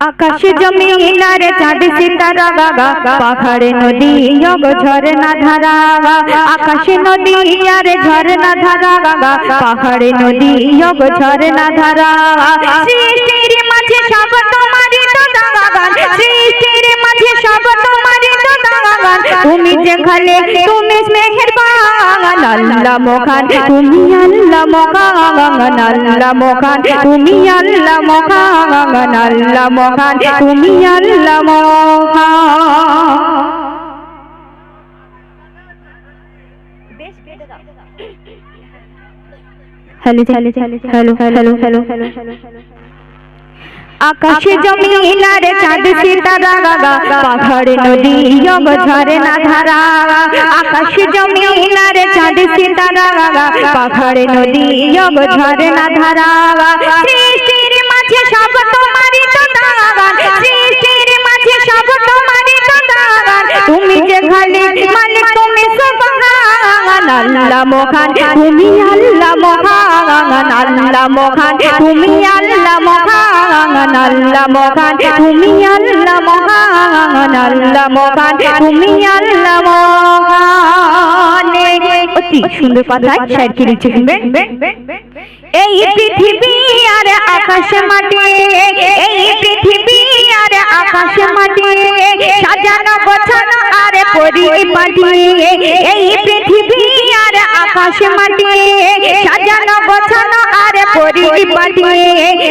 আকাশে জমিন আর চাঁদ সিতারা গাগা, পাহাড়ে নদী যোগ ঝরনা ধারা আকাশে নদী আর ঝরনা ধারা গাগা, পাহাড়ে নদী যোগ ঝরনা ধারা সৃষ্টির মাঝে সব তোমারই তুমি যেখানে তুমি মোখান তুমি আল্লাহ মোখান তুমি আল্লাহ তুমি আল্লাহ মোখান hello hello hello hello hello hello hello আকাশে জমিন আর চাঁদ সিতারা গাগা পাহাড় নদী যোগ ঝরনা ধারা। আকাশে জমিন আর চাঁদ সিতারা গাগা পাহাড় নদী যোগ ঝরনা ধারা। সৃষ্টির মাঝে সব তোমারই তো দাগান সৃষ্টির মাঝে সব তোমারই তো দাগান তুমি আল্লাহ মোখান তুমি আল্লাহ মোখান আল্লাহ মোখান তুমি আল্লাহ মোখান আল্লাহ মোখান তুমি আল্লাহ মোখান আল্লাহ মোখান তুমি আল্লাহ মোখান অতি সুন্দর কথায় শুনবেন? এই পৃথিবী আর আকাশ মাটি এই পৃথিবী আর আকাশ মাটি সাজানো গোছানো আর পরিপাটি আর আকাশ মাটি সাজানো, গোছানো আর পরিপাটি।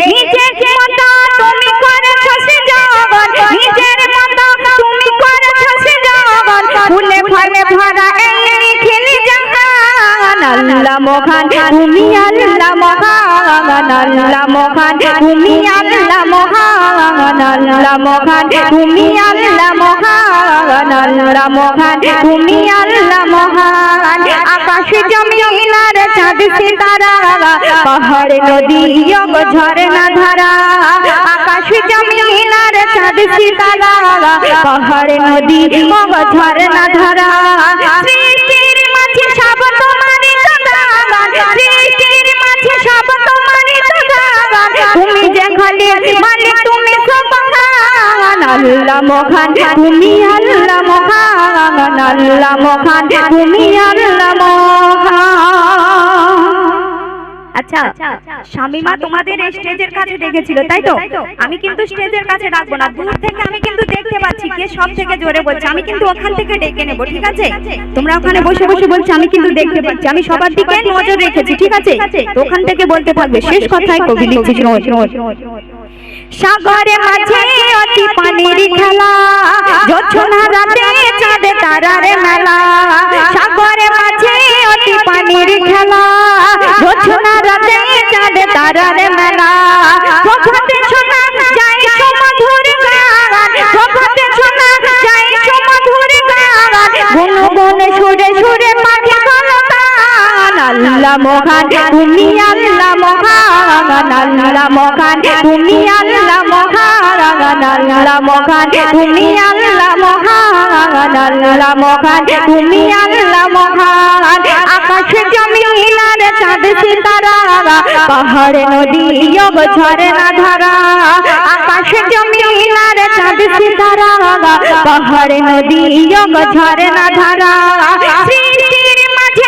নিজের মতো তুমি জগৎ। নিজের তুমি জগৎ। ফুলে ফলে ভরা এই নিখিল জাহান। আল্লাহ মোখান তুমি আল্লাহ মোখান আল্লাহ মোখান তুমি আল্লাহ মোখান আল্লাহ মোখান তুমি আল্লাহ মোখান আল্লাহ মোখান তুমি আল্লাহ মোখান আকাশ জমিন আর চাঁদ সিতারা, পাহাড় নদী যোগ ঝরনা ধারা। আকাশ জমিন চাঁদ সিতারা, পাহাড় নদী যোগ ঝরনা ধারা। আচ্ছা শামিমা তোমাদের স্টেজের কাছে ডেকেছিল, তাই তো? আমি কিন্তু স্টেজের কাছে ডাকবো না, দূর থেকে আমি কিন্তু দেখতে পাচ্ছি কে সব থেকে জোরে বলছে। আমি কিন্তু ওখান থেকে ডেকে নেব, ঠিক আছে? তোমরা ওখানে বসে বসে বলছো, আমি কিন্তু দেখতে পাচ্ছি, আমি সবার দিকে নজর রেখেছি, ঠিক আছে? ওখান থেকে বলতে থাকবে, শেষ কথায় কবি লিখছিস রোজ সাগরে মাঝে অতি পানির খেলা। জোছনা রাতে চাঁদে তারার মেলা। সাগরে মাঝে অতি পানির খেলা। জোছনা রাতে চাঁদে তারার মেলা। প্রভাতে শোনা যায় সুমধুর গান। প্রভাতে শোনা যায় সুমধুর গান। গুন আল্লাহ মহান, তুমি আল্লাহ মহান আল্লাহ মহান, তুমি আল্লাহ মহান আল্লাহ মহান, তুমি আল্লাহ মহান আল্লাহ মহান, তুমি আল্লাহ মহান। আকাশে চাঁদ সিতারা, পাহাড় নদী যোগ ঝরনা ধারা। আকাশে চাঁদ সিতারা, পাহাড় নদী যোগ ঝরনা ধারা। সৃষ্টির মাঝে